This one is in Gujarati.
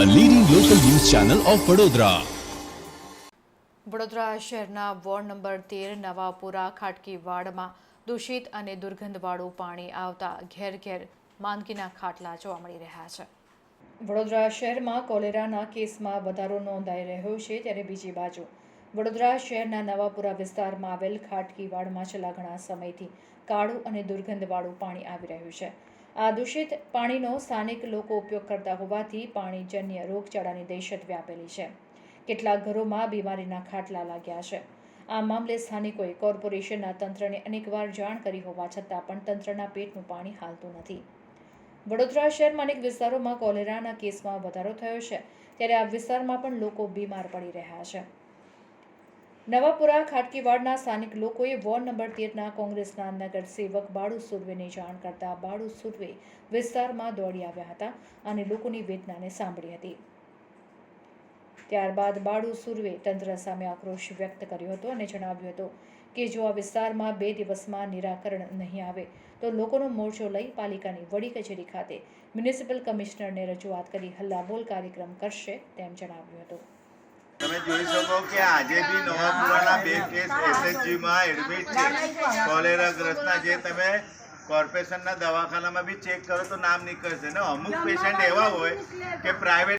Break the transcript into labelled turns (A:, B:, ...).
A: ચેનલ ઓફ વડોદરા
B: વડોદરા શહેરના વોર્ડ નંબર તેર, નવાપુરા ખાટકી વાડમાં દૂષિત અને દુર્ગંધવાળું પાણી આવતા ઘેર ઘેર માંદગીના ખાટલા જોવા મળી રહ્યા છે. વડોદરા શહેરમાં કોલેરાના કેસમાં વધારો નોંધાઈ રહ્યો છે ત્યારે બીજી બાજુ વડોદરા શહેરના નવાપુરા વિસ્તારમાં આવેલ ખાટકી વાડમાં છેલ્લા ઘણા સમયથી કાળું અને દુર્ગંધવાળું પાણી આવી રહ્યું છે. આ દૂષિત પાણીનો સ્થાનિક લોકો ઉપયોગ કરતા હોવાથી પાણીજન્ય રોગચાળાની દહેશત વ્યાપેલી છે. કેટલાક ઘરોમાં બીમારીના ખાટલા લાગ્યા છે. આ મામલે સ્થાનિકોએ કોર્પોરેશનના તંત્રને અનેકવાર જાણ કરી હોવા છતાં પણ તંત્રના પેટનું પાણી હાલતું નથી. વડોદરા શહેરમાં અનેક વિસ્તારોમાં કોલેરાના કેસમાં વધારો થયો છે. ત્યારે આ વિસ્તારમાં પણ લોકો બીમાર પડી રહ્યા છે. નવાપુરા, ખાટકીવાડના સ્થાનિક લોકોએ વોર્ડ નંબર તેરના કોંગ્રેસના નગરસેવક બાળુ સુર્વેને જાણ કરતા બાળુ સુર્વે વિસ્તારમાં દોડી આવ્યા હતા અને લોકોની વેદનાને સાંભળી હતી. ત્યારબાદ બાળુ સુર્વે તંત્ર સામે આક્રોશ વ્યક્ત કર્યો હતો અને જણાવ્યું હતું કે જો આ વિસ્તારમાં બે દિવસમાં નિરાકરણ નહીં આવે, તો લોકોનો મોરચો લઈ પાલિકાની વડી કચેરી ખાતે મ્યુનિસિપલ કમિશનરને રજૂઆત કરી હલ્લાબોલ કાર્યક્રમ કરશે તેમ જણાવ્યું હતું.
C: તમે જોઈ શકો કે આજે બી નવાપુરાના બે કેસ એસએચજીમાં એડમિટ છે. કોલેરા કોલેરાગ્રસ્તના જે તમે કોર્પોરેશનના દવાખાનામાં બી ચેક કરો તો નામ નીકળશે. ને અમુક પેશન્ટ એવા હોય કે પ્રાઇવેટ